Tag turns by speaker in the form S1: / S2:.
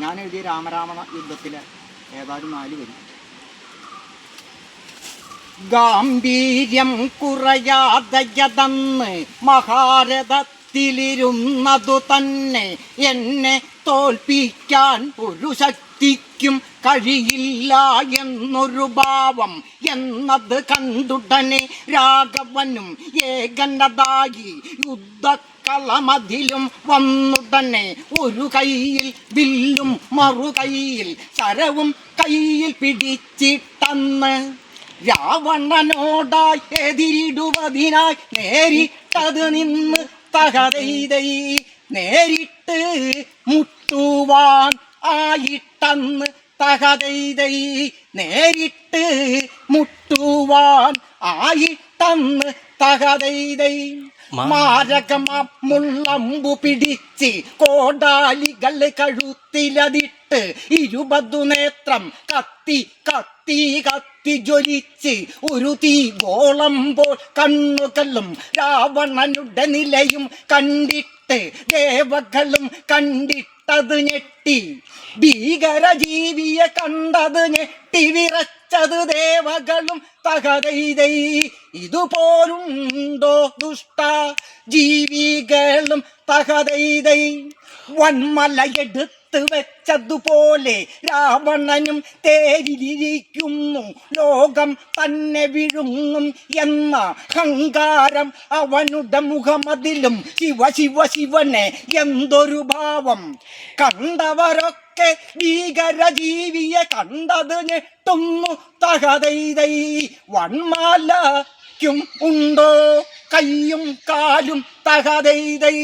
S1: ഞാൻ എഴുതിയ രാമരാമ യുദ്ധത്തിലെ ഏതാനും നാല് വരി. ഗാംഭീര്യം കുറയാതയതന്ന് മഹാരഥത്തിലിരുന്നതു തന്നെ എന്നെ തോൽപ്പിക്കാൻ ഒരു ശക്തിക്കും കഴിയില്ല എന്നൊരു ഭാവം എന്നത് കണ്ടുടനെ രാഘവനും ഏകനതായി യുദ്ധ കളമതിലും വന്നുടനെ ഒരു കൈയിൽ വില്ലും മറുകൈയിൽ ശരവും കയ്യിൽ പിടിച്ചിട്ടന്ന് രാവണനോടായി എതിരിടുവതിനായി നേരിട്ടത് നിന്ന് തകതൈതൈ നേരിട്ട് മുട്ടുവാൻ ആയിട്ടന്ന് തകതൈതൈ നേരിട്ട് മുട്ടുവാൻ ആയിട്ടന്ന് തകതൈതൈ മാരകമുള്ളമ്പു പിടിച്ച് കോടാലികൾ കഴുത്തിലതിട്ട് ഇരുപതു നേത്രം കത്തി കത്തി കത്തി ജ്വലിച്ച് ഒരു തീ ഗോളം പോൽ കണ്ണുകളും രാവണനുടെ നിലയും കണ്ടിട്ട് ദേവകളും കണ്ടിട്ടത് ഞെട്ടി. ഭീകര ജീവിയെ കണ്ടത് ഞെട്ടി. വിറച്ചത് ദേവകളും തകതൈതൈ ഇതുപോലുണ്ടോ ദുഷ്ട ജീവികളും തകതൈതൈ വന്മലയെടുത്ത് വെച്ചതുപോലെ രാവണനും തേരിലിരിക്കുന്നു. ലോകം തന്നെ വിഴുങ്ങും എന്ന അഹങ്കാരം അവനുടെ മുഖമതിലും. ശിവ ശിവ ശിവനെ എന്തൊരു ഭാവം. കണ്ടവരൊക്കെ ഭീകര ജീവിയെ കണ്ടത് ഞെട്ടുന്നു. തകതൈതൈ വൺമാലയ്ക്കും ഉണ്ടോ? കയ്യും കാലും തകതൈതൈ